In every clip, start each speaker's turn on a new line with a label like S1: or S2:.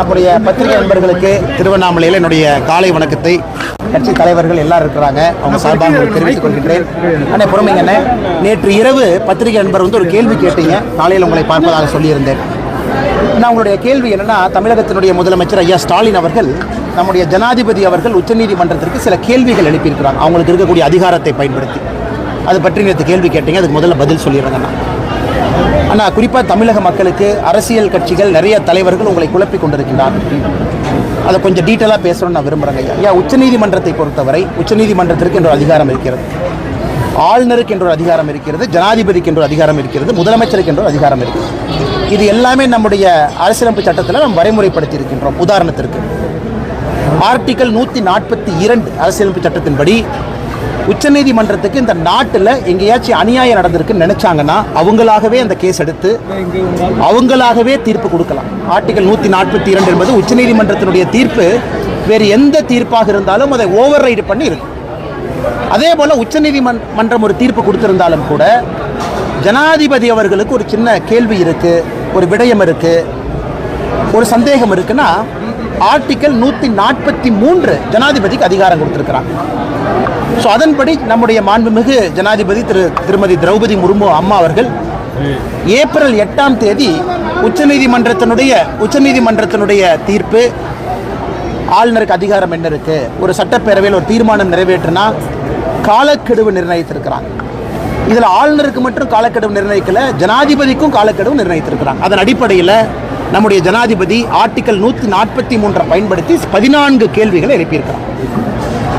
S1: நம்முடைய பத்திரிகை நண்பர்களுக்கு திருவண்ணாமலையில் என்னுடைய காலை வணக்கத்தை கட்சி தலைவர்கள் எல்லாரும் இருக்கிறாங்க. அவங்க சார்பாக தெரிவித்துக் கொள்கின்றேன். அண்ணே பொறுமைங்க அண்ணே. நேற்று இரவு பத்திரிகை நண்பர் வந்து ஒரு கேள்வி கேட்டீங்க. காலையில் உங்களை பார்ப்பதாக சொல்லியிருந்தேன். நான் உங்களுடைய கேள்வி என்னன்னா தமிழகத்தினுடைய முதலமைச்சர் ஐயா ஸ்டாலின் அவர்கள் நம்முடைய ஜனாதிபதி அவர்கள் உச்சநீதிமன்றத்திற்கு சில கேள்விகள் எழுப்பியிருக்கிறாங்க அவங்களுக்கு இருக்கக்கூடிய அதிகாரத்தை பயன்படுத்தி. அது பற்றி நேற்று கேள்வி கேட்டீங்க. அதுக்கு முதல்ல பதில் சொல்லிடுறேங்க ஆனால் அண்ணா குறிப்பாக தமிழக மக்களுக்கு அரசியல் கட்சிகள் நிறைய தலைவர்கள் உங்களை குழப்பி கொண்டிருக்கின்றார்கள் அதை கொஞ்சம் டீட்டெயிலாக பேசணும்னு நான் விரும்புகிறேங்க ஐயா ஐயா உச்சநீதிமன்றத்தை பொறுத்தவரை உச்சநீதிமன்றத்திற்கு என்ற அதிகாரம் இருக்கிறது. ஆளுநருக்கு என்ற ஒரு அதிகாரம் இருக்கிறது. ஜனாதிபதிக்கு என்ற ஒரு அதிகாரம் இருக்கிறது. முதலமைச்சருக்கு என்ற ஒரு அதிகாரம் இருக்கிறது. இது எல்லாமே நம்முடைய அரசியலமைப்பு சட்டத்தில் நாம் வரைமுறைப்படுத்தி இருக்கின்றோம் உதாரணத்திற்கு ஆர்டிக்கல் நூற்றி நாற்பத்தி இரண்டு அரசியலமைப்பு சட்டத்தின்படி உச்சநீதிமன்றத்துக்கு இந்த நாட்டில் எங்கேயாச்சும் அநியாயம் நடந்திருக்குன்னு நினைச்சாங்கன்னா அவங்களாகவே அந்த கேஸ் எடுத்து அவங்களாகவே தீர்ப்பு கொடுக்கலாம். ஆர்டிகல் நூற்றி நாற்பத்தி இரண்டு என்பது உச்சநீதிமன்றத்தினுடைய தீர்ப்பு. வேறு எந்த தீர்ப்பாக இருந்தாலும் அதை ஓவர் ரைடு பண்ணி இருக்கும் அதே போல் உச்சநீதிமன்றம் ஒரு தீர்ப்பு கொடுத்திருந்தாலும் கூட ஜனாதிபதி அவர்களுக்கு ஒரு சின்ன கேள்வி இருக்கு ஒரு விடயம் இருக்கு ஒரு சந்தேகம் இருக்குன்னா ஆர்டிக்கல் நூற்றி நாற்பத்தி மூன்று ஜனாதிபதிக்கு அதிகாரம் கொடுத்துருக்குறாங்க. ஸோ அதன்படி நம்முடைய மாண்புமிகு ஜனாதிபதி திரு திருமதி திரௌபதி முர்மு அம்மா அவர்கள் ஏப்ரல் எட்டாம் தேதி உச்சநீதிமன்றத்தினுடைய உச்சநீதிமன்றத்தினுடைய தீர்ப்பு ஆளுநருக்கு அதிகாரம் என்ன இருக்கு? ஒரு சட்டப்பேரவையில் ஒரு தீர்மானம் நிறைவேற்றினா காலக்கெடுவு நிர்ணயித்திருக்கிறாங்க. இதில் ஆளுநருக்கு மட்டும் காலக்கெடுவு நிர்ணயிக்கல ஜனாதிபதிக்கும் காலக்கெடுவு நிர்ணயித்திருக்கிறாங்க. அதன் அடிப்படையில் நம்முடைய ஜனாதிபதி ஆர்டிக்கல் நூற்றி நாற்பத்தி மூன்றை பயன்படுத்தி பதினான்கு கேள்விகளை எழுப்பியிருக்கிறார்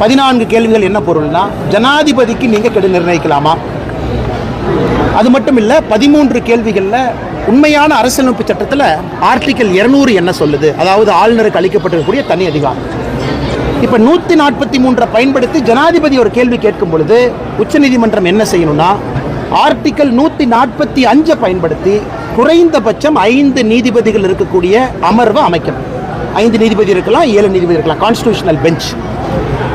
S1: பதினான்கு கேள்விகள் என்ன பொருள்னா ஜனாதிபதிக்கு நீங்கள் கெடு நிர்ணயிக்கலாமா? அது மட்டும் இல்லை பதிமூன்று கேள்விகளில் உண்மையான அரசியலமைப்பு சட்டத்தில் ஆர்டிகல் இருநூறு என்ன சொல்லுது? அதாவது ஆளுநருக்கு அளிக்கப்பட்டிருக்கக்கூடிய தனி அதிகாரம். இப்போ நூற்றி நாற்பத்தி மூன்றை பயன்படுத்தி ஜனாதிபதி ஒரு கேள்வி கேட்கும் பொழுது உச்சநீதிமன்றம் என்ன செய்யணும்னா ஆர்டிக்கல் நூற்றி நாற்பத்தி அஞ்சை பயன்படுத்தி குறைந்தபட்சம் ஐந்து நீதிபதிகள் இருக்கக்கூடிய அமர்வை அமைக்கணும். ஐந்து நீதிபதி இருக்கலாம் ஏழு நீதிபதி இருக்கலாம் கான்ஸ்டியூஷனல் பெஞ்ச்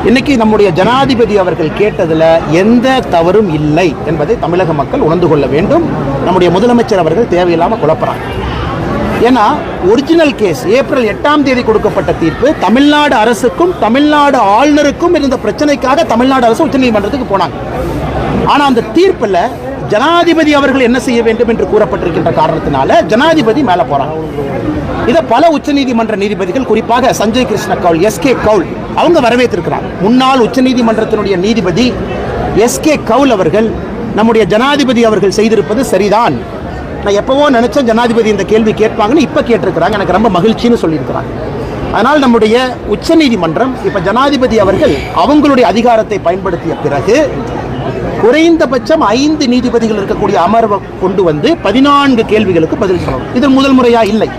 S1: இன்னைக்கு நம்முடைய ஜனாதிபதி அவர்கள் கேட்டதில் எந்த தவறும் இல்லை என்பதை தமிழக மக்கள் உணர்ந்து கொள்ள வேண்டும். நம்முடைய முதலமைச்சர் அவர்கள் தேவையில்லாமல் குழப்பறாங்க. ஏன்னா ஒரிஜினல் கேஸ் ஏப்ரல் எட்டாம் தேதி கொடுக்கப்பட்ட தீர்ப்பு தமிழ்நாடு அரசுக்கும் தமிழ்நாடு ஆளுநருக்கும் இருந்த பிரச்சனைக்காக தமிழ்நாடு அரசு உச்சநீதிமன்றத்துக்கு போனாங்க. ஆனால் அந்த தீர்ப்பில் ஜனாதிபதி அவர்கள் என்ன செய்ய வேண்டும் என்று கூறப்பட்டிருக்கின்ற காரணத்தினால ஜனாதிபதி மேலே போகிறாங்க இதை பல உச்சநீதிமன்ற நீதிபதிகள் குறிப்பாக சஞ்சய் கிருஷ்ண கவுல் எஸ்கே கவுல் அவங்க வரவேற்றிருக்கிறாங்க. முன்னாள் உச்சநீதிமன்றத்தினுடைய நீதிபதி எஸ் கே கவுல் அவர்கள் நம்முடைய ஜனாதிபதி அவர்கள் செய்திருப்பது சரிதான். நான் எப்போவோ நினச்சேன் ஜனாதிபதி இந்த கேள்வி கேட்பாங்கன்னு இப்போ கேட்டிருக்கிறாங்க. எனக்கு ரொம்ப மகிழ்ச்சின்னு சொல்லியிருக்கிறாங்க. அதனால் நம்முடைய உச்சநீதிமன்றம் இப்போ ஜனாதிபதி அவர்கள் அவங்களுடைய அதிகாரத்தை பயன்படுத்திய பிறகு குறைந்தபட்சம் ஐந்து நீதிபதிகள் இருக்கக்கூடிய அமர்வை கொண்டு வந்து பதினான்கு கேள்விகளுக்கு பதில் சொல்லணும். இது முதல் முறையாக இல்லை.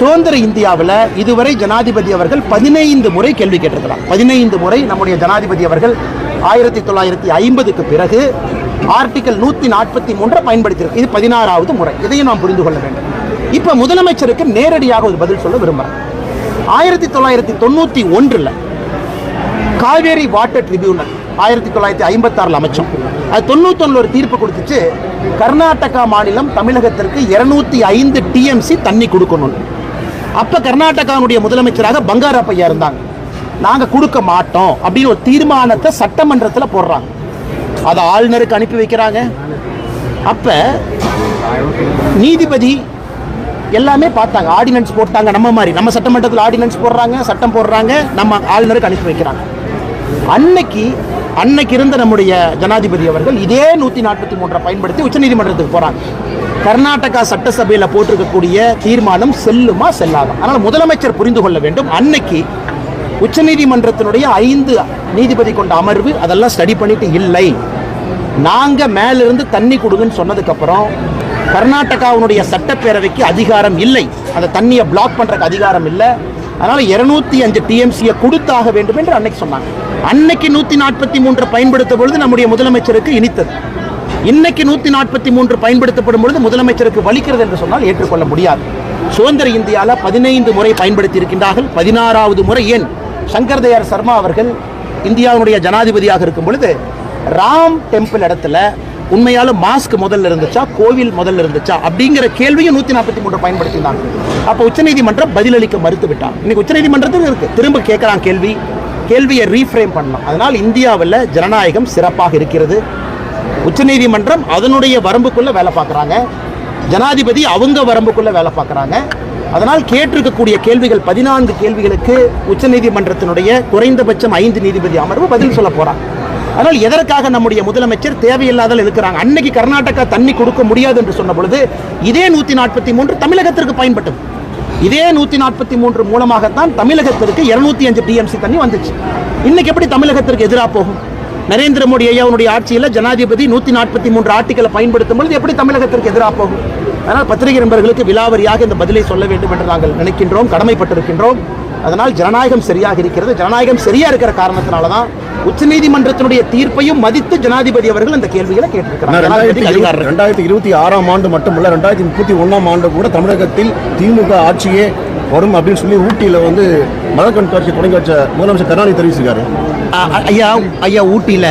S1: சுதந்திர இந்தியாவில் இதுவரை ஜனாதிபதி அவர்கள் பதினைந்து முறை கேள்வி கேட்டிருக்கிறார். பதினைந்து முறை நம்முடைய ஜனாதிபதி அவர்கள் ஆயிரத்தி தொள்ளாயிரத்தி ஐம்பதுக்கு பிறகு ஆர்டிக்கல் நூற்றி நாற்பத்தி மூன்றை பயன்படுத்தியிருக்கு. இது பதினாறாவது முறை. இதையும் நாம் புரிந்து கொள்ள வேண்டும். இப்போ முதலமைச்சருக்கு நேரடியாக ஒரு பதில் சொல்ல விரும்புகிறேன் ஆயிரத்தி தொள்ளாயிரத்தி தொண்ணூற்றி ஒன்றில் காவேரி வாட்டர் ட்ரிபியூனல் ஆயிரத்தி தொள்ளாயிரத்தி ஐம்பத்தாறில் அமைச்சோம். அது தொண்ணூத்தொன்னு ஒரு தீர்ப்பு கொடுத்துச்சு. கர்நாடகா மாநிலம் தமிழகத்திற்கு இருநூத்தி ஐந்து டிஎம்சி தண்ணி கொடுக்கணும் அப்போ கர்நாடகாவுடைய முதலமைச்சராக பங்காரப்பையா இருந்தாங்க. நாங்கள் கொடுக்க மாட்டோம் அப்படின்னு ஒரு தீர்மானத்தை சட்டமன்றத்தில் போடுறாங்க. அதை ஆளுநருக்கு அனுப்பி வைக்கிறாங்க. அப்போ நீதிபதி எல்லாமே பார்த்தாங்க. ஆர்டினன்ஸ் போட்டாங்க. நம்ம மாதிரி நம்ம சட்டமன்றத்தில் ஆர்டினன்ஸ் போடுறாங்க சட்டம் போடுறாங்க நம்ம ஆளுநருக்கு அனுப்பி வைக்கிறாங்க. அன்னைக்கு அன்னைக்கு இருந்த நம்முடைய ஜனாதிபதி அவர்கள் இதே நூற்றி நாற்பத்தி மூன்றை பயன்படுத்தி உச்சநீதிமன்றத்துக்கு போகிறாங்க கர்நாடகா சட்டசபையில் போட்டிருக்கக்கூடிய தீர்மானம் செல்லுமா செல்லாதா? அதனால் முதலமைச்சர் புரிந்து கொள்ள வேண்டும். அன்னைக்கு உச்சநீதிமன்றத்தினுடைய ஐந்து நீதிபதி கொண்ட அமர்வு அதெல்லாம் ஸ்டடி பண்ணிட்டு இல்லை. நாங்கள் மேலிருந்து தண்ணி கொடுங்கன்னு சொன்னதுக்கப்புறம் கர்நாடகாவுடைய சட்டப்பேரவைக்கு அதிகாரம் இல்லை. அந்த தண்ணியை பிளாக் பண்ணுறக்கு அதிகாரம் இல்லை. அதனால் இருநூத்தி அஞ்சு டிஎம்சியை கொடுத்தாக வேண்டும் என்று அன்னைக்கு சொன்னாங்க. அன்னைக்கு நூற்றி நாற்பத்தி மூன்று பயன்படுத்த பொழுது நம்முடைய முதலமைச்சருக்கு இனித்தது. இன்னைக்கு நூற்றி நாற்பத்தி மூன்று பயன்படுத்தப்படும் பொழுது முதலமைச்சருக்கு வலிக்கிறது என்று சொன்னால் ஏற்றுக்கொள்ள முடியாது. சுதந்திர இந்தியாவில் பதினைந்து முறை பயன்படுத்தி இருக்கின்றார்கள் பதினாறாவது முறை ஏன்? சங்கர்தயார் சர்மா அவர்கள் இந்தியாவுடைய ஜனாதிபதியாக இருக்கும் பொழுது ராம் டெம்பிள் இடத்துல உண்மையாலும் மாஸ்க் முதல்ல இருந்துச்சா கோவில் முதல்ல இருந்துச்சா அப்படிங்கிற கேள்வியும் நூற்றி நாற்பத்தி மூன்று பயன்படுத்தினாங்க. அப்போ உச்சநீதிமன்றம் பதிலளிக்க மறுத்து விட்டான் இன்னைக்கு உச்சநீதிமன்றத்தில் இருக்கு. திரும்ப கேட்குறான் கேள்வி. கேள்வியை ரீஃப்ரேம் பண்ணலாம். அதனால் இந்தியாவில் ஜனநாயகம் சிறப்பாக இருக்கிறது. உச்சநீதிமன்றம் அதனுடைய வரம்புக்குள்ள வேலை பார்க்குறாங்க. ஜனாதிபதி அவங்க வரம்புக்குள்ள வேலை பார்க்குறாங்க. அதனால் கேட்டிருக்கக்கூடிய கேள்விகள் பதினான்கு கேள்விகளுக்கு உச்சநீதிமன்றத்தினுடைய குறைந்தபட்சம் ஐந்து நீதிபதி அமர்வு பதில் சொல்ல போறாங்க அதனால் எதற்காக நம்முடைய முதலமைச்சர் தேவையில்லாதல் இருக்கிறாங்க அன்னைக்கு கர்நாடகா தண்ணி கொடுக்க முடியாது என்று சொன்ன பொழுது இதே நூற்றி நாற்பத்தி மூன்று தமிழகத்திற்கு பயன்பட்டது. இதே நூற்றி நாற்பத்தி மூன்று மூலமாகத்தான் தமிழகத்திற்கு இருநூத்தி அஞ்சு டிஎம்சி தண்ணி வந்துச்சு. இன்னைக்கு எப்படி தமிழகத்திற்கு எதிராக போகும்? நரேந்திர மோடி ஐயாவுடைய ஆட்சியில் ஜனாதிபதி நூற்றி நாற்பத்தி மூன்று ஆர்டிகளை பயன்படுத்தும் பொழுது எப்படி தமிழகத்திற்கு எதிராக போகும்? அதனால் பத்திரிகை நண்பர்களுக்கு விலாவரியாக இந்த பதிலை சொல்ல வேண்டும் என்று நாங்கள் நினைக்கின்றோம் கடமைப்பட்டிருக்கின்றோம். அதனால் ஜனநாயகம் சரியாக இருக்கிறது. ஜனநாயகம் சரியா இருக்கிற காரணத்தினால தான் உச்சநீதிமன்றத்தினுடைய தீர்ப்பையும் மதித்து ஜனாதிபதி அவர்கள் இந்த கேள்விகளை கேட்டிருக்கிறார்.
S2: ரெண்டாயிரத்தி இருபத்தி ஆறாம் ஆண்டு மட்டுமல்ல ரெண்டாயிரத்தி முப்பத்தி ஒன்றாம் ஆண்டு கூட தமிழகத்தில் திமுக ஆட்சியே வரும் அப்படின்னு சொல்லி ஊட்டியில் வந்து மத கண்காட்சி தொடங்கி வச்ச முதலமைச்சர் கருணாநிதி தெரிவிச்சிருக்காரு.
S1: ஐயா ஐயா ஊட்டியில்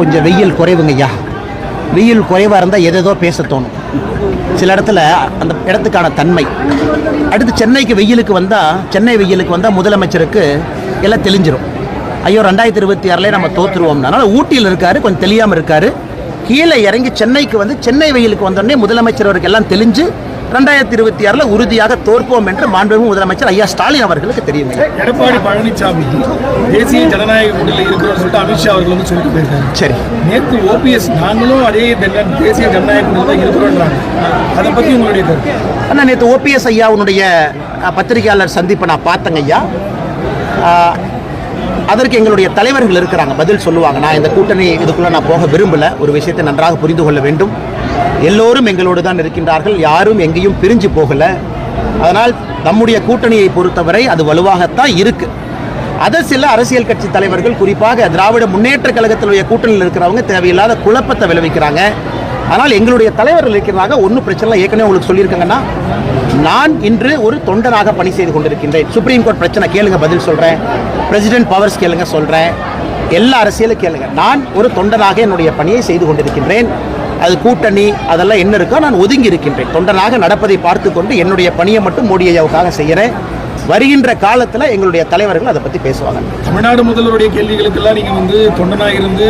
S1: கொஞ்சம் வெயில் குறைவுங்க ஐயா வெயில் குறைவாக இருந்தால் எதேதோ பேச தோணும். சில இடத்துல அந்த இடத்துக்கான தன்மை. அடுத்து சென்னைக்கு வெயிலுக்கு வந்தால் சென்னை வெயிலுக்கு வந்தால் முதலமைச்சருக்கு எல்லாம் தெளிஞ்சிரும். ஐயோ ரெண்டாயிரத்தி இருபத்தி ஆறுலேயே நம்ம தோற்றுருவோம் அதனால் ஊட்டியில் இருக்காரு கொஞ்சம் தெளியாமல் இருக்காரு. கீழே இறங்கி சென்னைக்கு வந்து சென்னை வெயிலுக்கு வந்தோடனே முதலமைச்சர் அவருக்கு எல்லாம் தெளிஞ்சு ரெண்டாயிரத்தி இருபத்தி ஆறில் உறுதியாக தோற்போம் என்று மாண்புமிகு முதலமைச்சர் ஐயா ஸ்டாலின் அவர்களுக்கு தெரியுங்க
S3: எடப்பாடி பழனிசாமி தேசிய ஜனநாயக கூட்டணியில் இருக்கிறோம்னு சொல்லிட்டு அமித்ஷா அவர்கள் வந்து சொல்லிட்டு போயிருக்காரு.
S1: சரி.
S3: நேற்று ஓபிஎஸ் நாங்களும் அதே தேசிய ஜனநாயக கூட்டணியில் தான் இருக்கிறோன்றாங்க. அதை பற்றி உங்களுடைய கருத்து?
S1: அண்ணா நேற்று ஓபிஎஸ் ஐயாவுடைய அஹ், பத்திரிகையாளர் சந்திப்பை நான் பார்த்தேங்க ஐயா. அதற்கு எங்களுடைய தலைவர்கள் இருக்கிறாங்க. பதில் சொல்லுவாங்க. நான் இந்த கூட்டணி இதுக்குள்ளே நான் போக விரும்பல. ஒரு விஷயத்தை நன்றாக புரிந்து கொள்ள வேண்டும். எல்லோரும் எங்களோடு தான் இருக்கின்றார்கள். யாரும் எங்கேயும் பிரிஞ்சு போகல. அதனால் நம்முடைய கூட்டணியை பொறுத்தவரை அது வலுவாகத்தான் இருக்கு. அதை சில அரசியல் கட்சி தலைவர்கள் குறிப்பாக திராவிட முன்னேற்ற கழகத்தினுடைய கூட்டணியில் இருக்கிறவங்க தேவையில்லாத குழப்பத்தை விளைவிக்கிறாங்க. ஆனால் எங்களுடைய தலைவர்கள் இருக்கிறதாக ஒன்றும் பிரச்சனை இல்லை ஏற்கனவே உங்களுக்கு சொல்லியிருக்காங்கன்னா நான் இன்று ஒரு தொண்டனாக பணி செய்து கொண்டிருக்கின்றேன். சுப்ரீம் கோர்ட் பிரச்சனை கேளுங்க பதில் சொல்கிறேன் பிரசிடென்ட் பவர்ஸ் கேளுங்க சொல்கிறேன் எல்லா அரசியலும் கேளுங்க. நான் ஒரு தொண்டனாக என்னுடைய பணியை செய்து கொண்டிருக்கின்றேன். அது கூட்டணி அதெல்லாம் என்ன இருக்கோ நான் ஒதுங்கி இருக்கின்றேன். தொண்டனாக நடப்பதை பார்த்து கொண்டு என்னுடைய பணியை மட்டும் மோடி ஐயாவுக்காக செய்கிறேன். வருகின்ற காலத்தில் எங்களுடைய தலைவர்கள் அதை பற்றி பேசுவாங்க.
S3: தமிழ்நாடு முதல்வருடைய கேள்விகளுக்கெல்லாம் நீங்கள் வந்து தொண்டனாக இருந்து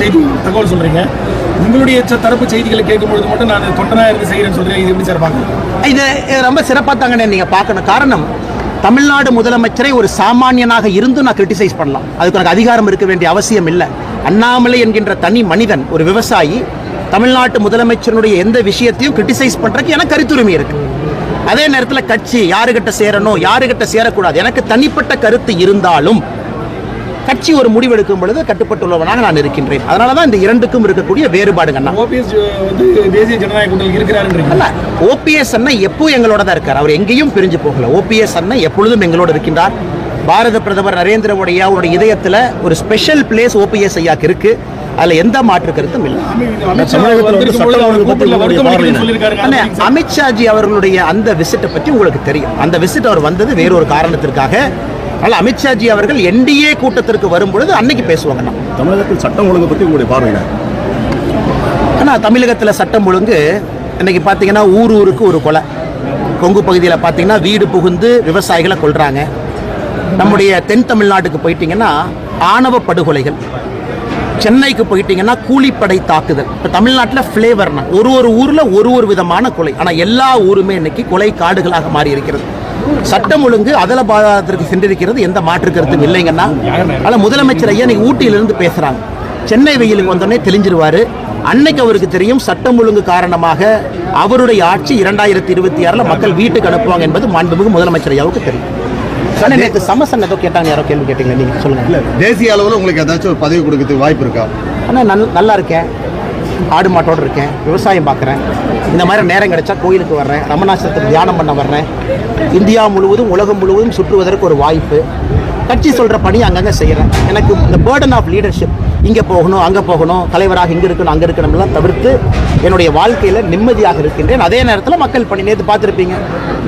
S3: செய்தி தகவல் சொல்கிறீங்க உங்களுடைய தரப்பு செய்திகளை கேட்கும்பொழுது மட்டும் நான் தொண்டனாக இருந்து செய்கிறேன்னு சொல்கிறேன் இது எப்படி சார்
S1: இதை ரொம்ப சிறப்பாக தாங்கண்ணே நீங்கள் பார்க்கணும். காரணம் தமிழ்நாடு முதலமைச்சரை ஒரு சாமானியனாக இருந்து நான் கிரிட்டிசைஸ் பண்ணலாம். அதுக்கு எனக்கு அதிகாரம் இருக்க வேண்டிய அவசியம் இல்லை. அண்ணாமலை என்கின்ற தனி மனிதன் ஒரு விவசாயி தமிழ்நாட்டு முதலமைச்சருடைய எந்த விஷயத்தையும் கிரிட்டிசைஸ் பண்ணுறதுக்கு எனக்கு கருத்துரிமை இருக்கு. அதே நேரத்தில் கட்சி யாருகிட்ட சேரணும் யாருகிட்ட சேரக்கூடாது. எனக்கு தனிப்பட்ட கருத்து இருந்தாலும் கட்சி ஒரு முடிவெடுக்கும் பொழுது கட்டுப்பட்டுள்ளவனாக நான் இருக்கின்றேன். அதனால தான் இந்த இரண்டுக்கும் இருக்கக்கூடிய வேறுபாடுங்க
S3: ஓபிஎஸ் வந்து தேசிய ஜனநாயக கூட்டணியில் இருக்கிறாருன்றீங்க
S1: அல்ல ஓபிஎஸ் அண்ணன் எப்போ எங்களோட தான் இருக்கார். அவர் எங்கேயும் பிரிஞ்சு போகல. ஓபிஎஸ் அண்ணன் எப்பொழுதும் எங்களோட இருக்கின்றார். பாரத பிரதமர் நரேந்திர மோடி அவருடைய இதயத்தில் ஒரு ஸ்பெஷல் பிளேஸ் ஓபிஎஸ் ஐயாக்கு இருக்கு. அதுல எந்த மாற்று கருத்தும் இல்லை. அமித்ஷாஜி அவர்களுடைய அந்த விசிட்டை பற்றி உங்களுக்கு தெரியும். அந்த விசிட் அவர் வந்தது வேறொரு காரணத்திற்காக அதனால் அமித்ஷாஜி அவர்கள் என்டிஏ கூட்டத்திற்கு வரும்பொழுது அன்னைக்கு பேசுவாங்க
S2: தமிழகத்தில் சட்டம் ஒழுங்கு பற்றி உங்களுடைய பார்வை என்ன
S1: ஆனால் தமிழகத்தில் சட்டம் ஒழுங்கு இன்னைக்கு பார்த்தீங்கன்னா ஊர் ஊருக்கு ஒரு கொலை. கொங்கு பகுதியில் பார்த்தீங்கன்னா வீடு புகுந்து விவசாயிகளை கொல்றாங்க. நம்முடைய தென் தமிழ்நாட்டுக்கு போயிட்டீங்கன்னா ஆணவ படுகொலைகள். சென்னைக்கு போயிட்டீங்கன்னா கூலிப்படை தாக்குதல். இப்போ தமிழ்நாட்டில் ஃப்ளேவர்னா ஒரு ஒரு ஊரில் ஒரு ஒரு விதமான கொலை. ஆனால் எல்லா ஊருமே இன்னைக்கு கொலை காடுகளாக மாறி இருக்கிறது சட்டம் ஒழுங்கு அதல பாதாளத்திற்கு சென்றிருக்கிறது எந்த மாற்று கருத்தும் இல்லைங்கன்னா ஆனால் முதலமைச்சர் ஐயா இன்னைக்கு ஊட்டியிலிருந்து பேசுகிறாங்க சென்னை வெயிலுக்கு வந்தோடனே தெளிஞ்சிருவாரு. அன்னைக்கு அவருக்கு தெரியும் சட்டம் ஒழுங்கு காரணமாக அவருடைய ஆட்சி இரண்டாயிரத்தி இருபத்தி ஆறில் மக்கள் வீட்டுக்கு அனுப்புவாங்க என்பது மாண்புமிகு முதலமைச்சர் ஐயாவுக்கு தெரியும். நேற்று சமசன் ஏதோ கேட்டாங்க யாரோ கேள்வி கேட்டீங்களா? நீங்கள் சொல்லுங்கள்
S4: இல்ல தேசிய அளவில் உங்களுக்கு ஏதாச்சும் ஒரு பதவி கொடுக்கறதுக்கு வாய்ப்பு இருக்கா?
S1: ஆனால் நல் நல்லா இருக்கேன். ஆடு மாட்டோடு இருக்கேன். விவசாயம் பார்க்குறேன் இந்த மாதிரி நேரம் கிடைச்சா கோயிலுக்கு வர்றேன். ரமணாசிரத்துக்கு தியானம் பண்ண வர்றேன். இந்தியா முழுவதும் உலகம் முழுவதும் சுற்றுவதற்கு ஒரு வாய்ப்பு. கட்சி சொல்கிற பணி அங்கங்கே செய்கிறேன் எனக்கு இந்த பேர்டன் ஆஃப் லீடர்ஷிப் இங்கே போகணும் அங்கே போகணும் தலைவராக இங்கே இருக்கணும் அங்கே இருக்கணும்லாம் தவிர்த்து என்னுடைய வாழ்க்கையில் நிம்மதியாக இருக்கின்றேன். அதே நேரத்தில் மக்கள் பணி நேற்று பார்த்துருப்பீங்க.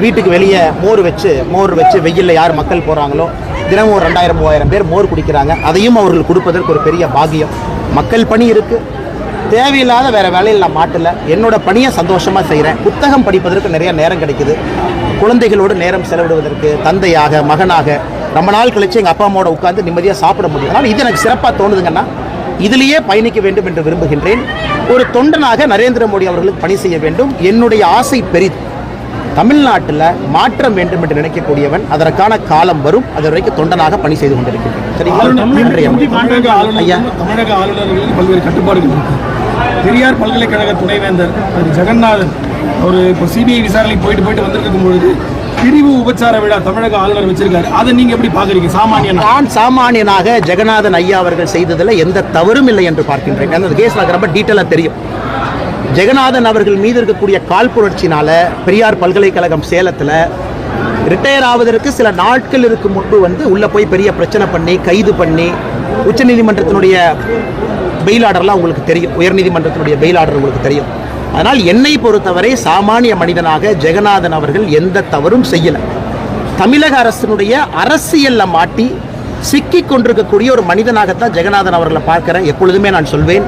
S1: வீட்டுக்கு வெளியே மோர் வச்சு மோர் வச்சு வெயிலில் யார் மக்கள் போகிறாங்களோ தினமும் ஒரு ரெண்டாயிரம் மூவாயிரம் பேர் மோர் குடிக்கிறாங்க. அதையும் அவர்கள் கொடுப்பதற்கு ஒரு பெரிய பாகியம் மக்கள் பணி இருக்குது தேவையில்லாத வேற வேலையில் நான் மாட்டல. என்னோட பணியை சந்தோஷமா செய்கிறேன் புத்தகம் படிப்பதற்கு நிறைய நேரம் கிடைக்குது. குழந்தைகளோடு நேரம் செலவிடுவதற்கு தந்தையாக மகனாக ரொம்ப நாள் கழிச்சு எங்கள் அப்பா அம்மாவோட உட்கார்ந்து நிம்மதியாக சாப்பிட முடியும். அதனால் இது எனக்கு சிறப்பாக தோணுதுங்கன்னா இதிலேயே பயணிக்க வேண்டும் என்று விரும்புகின்றேன். ஒரு தொண்டனாக நரேந்திர மோடி அவர்களுக்கு பணி செய்ய வேண்டும். என்னுடைய ஆசை பெரிது. தமிழ்நாட்டில் மாற்றம் வேண்டும் என்று நினைக்கக்கூடியவன் அதற்கான காலம் வரும். அது வரைக்கும் தொண்டனாக பணி செய்து கொண்டிருக்கின்றேன். சரிங்களா? ஐயா.
S3: தமிழக ஆளுநர்களுக்கு பல்வேறு கட்டுப்பாடுகள் பெரியார் பல்கலைக்கழக துணைவேந்தர் திரு. ஜெகநாதன் அவர் இப்போ சிபிஐ விசாரணை போயிட்டு போயிட்டு வந்திருக்கும் பொழுது பிரிவு உபச்சார விழா தமிழக ஆளுநர் வச்சிருக்காரு. அதை நீங்க எப்படி பாக்குறீங்க சாமானியன்?
S1: நான் சாமானியனாக ஜெகநாதன் ஐயா அவர்கள் செய்ததில் எந்த தவறும் இல்லை என்று பார்க்கின்றேன். அந்த கேஸ் எனக்கு ரொம்ப டீட்டெயிலாக தெரியும். ஜெகநாதன் அவர்கள் மீது இருக்கக்கூடிய காழ்ப்புணர்ச்சினால பெரியார் பல்கலைக்கழகம் சேலத்தில் ரிட்டையர் ஆவதற்கு சில நாட்கள் இருக்கும் முன்பு வந்து உள்ளே போய் பெரிய பிரச்சனை பண்ணி கைது பண்ணி உச்சநீதிமன்றத்தினுடைய பெயில் ஆர்டர்லாம் உங்களுக்கு தெரியும். உயர்நீதிமன்றத்தினுடைய பெயில் ஆர்டர் உங்களுக்கு தெரியும். அதனால் என்னை பொறுத்தவரை சாமானிய மனிதனாக ஜெகநாதன் அவர்கள் எந்த தவறும் செய்யலை. தமிழக அரசினுடைய அரசியல்ல மாட்டி சிக்கி கொண்டிருக்கக்கூடிய ஒரு மனிதனாகத்தான் ஜெகநாதன் அவர்களை பார்க்கிறேன். எப்பொழுதுமே நான் சொல்வேன்.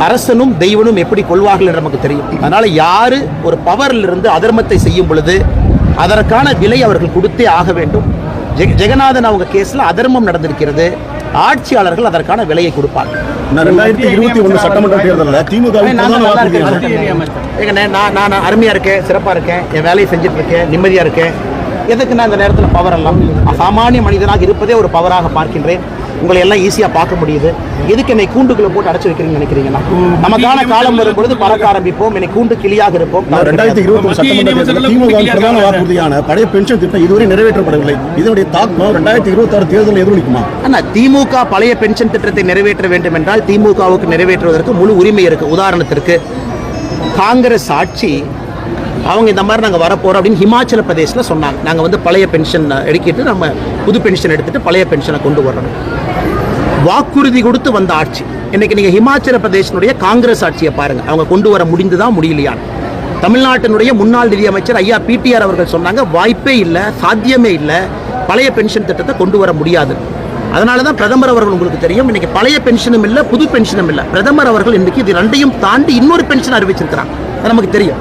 S1: அரசனும் தெய்வனும் எப்படி கொள்வார்கள் என்று நமக்கு தெரியும். அதனால் யார் ஒரு பவரிலிருந்து அதர்மத்தை செய்யும் பொழுது அதற்கான விலை அவர்கள் கொடுத்தே ஆக வேண்டும். ஜெக- ஜெகநாதன் அவங்க கேஸ்ல அதர்மம் நடந்திருக்கிறது. ஆட்சியாளர்கள் அதற்கான விலையை கொடுப்பார்கள்
S2: ரெண்டாயிரத்தி இருபத்தி ஒன்று சட்டமன்ற தேர்தலில் திமுக
S1: நான் நான் நான் அருமையா இருக்கேன் சிறப்பா இருக்கேன் என் வேலையை செஞ்சுட்டு இருக்கேன் நிம்மதியா இருக்கேன். எதுக்கு நான் இந்த நேரத்தில் பவர் எல்லாம்? சாமானிய மனிதனாக இருப்பதே ஒரு பவராக பார்க்கின்றேன். உங்களை எல்லாம் ஈஸியா பார்க்க முடியுது. எதுக்கு என்னை கூண்டுக்குள்ள போட்டு அடைச்சு வைக்கிறீங்கன்னு நினைக்கிறீங்கன்னா? நமக்கான காலம் வரும் பொழுது பறக்க ஆரம்பிப்போம். என்னை கூண்டு கிளியாக இருப்போம்.
S2: நான் ரெண்டாயிரத்தி இருபத்தி சட்டமன்ற திமுக பிரதான வாக்குறுதியான பழைய பென்ஷன் திட்டம் இதுவரை நிறைவேற்றப்படவில்லை. இதனுடைய தாக்கம் ரெண்டாயிரத்தி இருபத்தாறு தேர்தலில் எதிரொலிக்குமா
S1: ஆனா திமுக பழைய பென்ஷன் திட்டத்தை நிறைவேற்ற வேண்டும் என்றால் திமுகவுக்கு நிறைவேற்றுவதற்கு முழு உரிமை இருக்கு. உதாரணத்திற்கு காங்கிரஸ் ஆட்சி அவங்க இந்த மாதிரி நாங்கள் வரப்போகிறோம் அப்படின்னு ஹிமாச்சல பிரதேசில் சொன்னாங்க. நாங்கள் வந்து பழைய பென்ஷன் எடுக்கிட்டு நம்ம புது பென்ஷன் எடுத்துட்டு பழைய பென்ஷனை கொண்டு வர்றோம் வாக்குறுதி கொடுத்து வந்த ஆட்சி. இன்னைக்கு நீங்கள் ஹிமாச்சல பிரதேசனுடைய காங்கிரஸ் ஆட்சியை பாருங்க. அவங்க கொண்டு வர முடிந்துதான் முடியலையா? தமிழ்நாட்டினுடைய முன்னாள் நிதியமைச்சர் ஐயா பிடிஆர் அவர்கள் சொன்னாங்க வாய்ப்பே இல்லை சாத்தியமே இல்லை. பழைய பென்ஷன் திட்டத்தை கொண்டு வர முடியாது. அதனால தான் பிரதமர் அவர்கள் உங்களுக்கு தெரியும் இன்னைக்கு பழைய பென்ஷனும் இல்லை புது பென்ஷனும் இல்லை. பிரதமர் அவர்கள் இன்னைக்கு இது ரெண்டையும் தாண்டி இன்னொரு பென்ஷன் அறிவிச்சிருக்கிறாங்க நமக்கு தெரியும்.